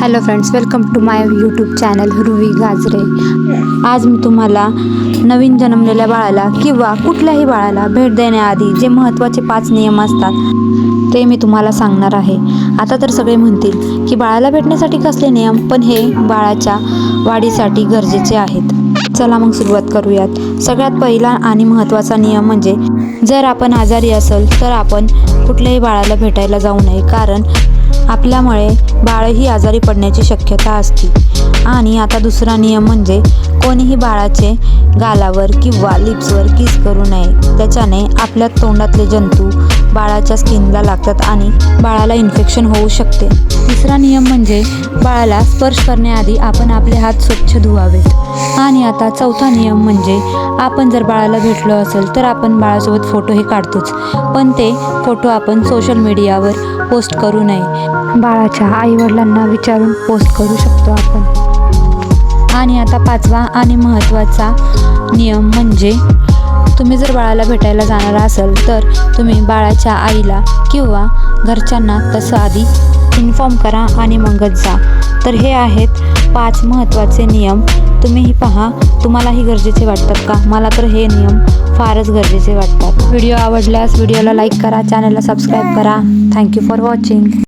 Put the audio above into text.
Hello friends welcome to my YouTube channel Ruvi Gajare आज मी तुम्हाला नवीन जन्मलेल्या बाळाला किंवा कुठल्याही बाळाला भेट देण्याआधी जे महत्त्वाचे पाच नियम असतात ते मी तुम्हाला सांगणार आहे. आता तर सगळे म्हणतील की बाळाला भेटण्यासाठी कसले नियम पण हे बाळाच्या वाढीसाठी गरजेचे आहेत. चला मग सुरुवात करूयात. सगळ्यात पहिला आणि महत्त्वाचा नियम म्हणजे जर आपण आजारी असेल तर आपण कुठल्याही बाळाला भेटायला जाऊ नये कारण आपल्यामुळे बाळही आजारी पडण्याची शक्यता असते. आणि आता दुसरा नियम म्हणजे कोणीही बाळाचे गालावर किंवा लिप्सवर किस करू नये. त्याच्याने आपल्या तोंडातले जंतू बाळाच्या स्किनला लागतात आणि बाळाला इन्फेक्शन होऊ शकते. तिसरा नियम म्हणजे बाळाला स्पर्श करण्याआधी आपण आपले हात स्वच्छ धुवावेत. आणि आता चौथा नियम म्हणजे आपण जर बाळाला भेटलो असेल तर आपण बाळासोबत फोटो हे काढतोच. पण ते फोटो आपण सोशल मीडियावर पोस्ट करू नये. बाळाच्या आईवडिलांना विचारून पोस्ट करू शकतो आपण. आणि आता पाचवा आणि महत्त्वाचा नियम म्हणजे तुम्ही जर बाळाला भेटायला जाणार असाल तर तुम्ही बाळाच्या आईला किंवा घरच्यांना तसं आधी इन्फॉर्म करा आणि मगच जा. तर हे आहेत पाच महत्त्वाचे नियम. तुम्हीही पहा तुम्हालाही गरजेचे वाटतात का? मला तर हे नियम फारच गरजेचे वाटतात. व्हिडिओ आवडल्यास व्हिडिओला लाईक करा चॅनलला सबस्क्राईब करा. Thank you for watching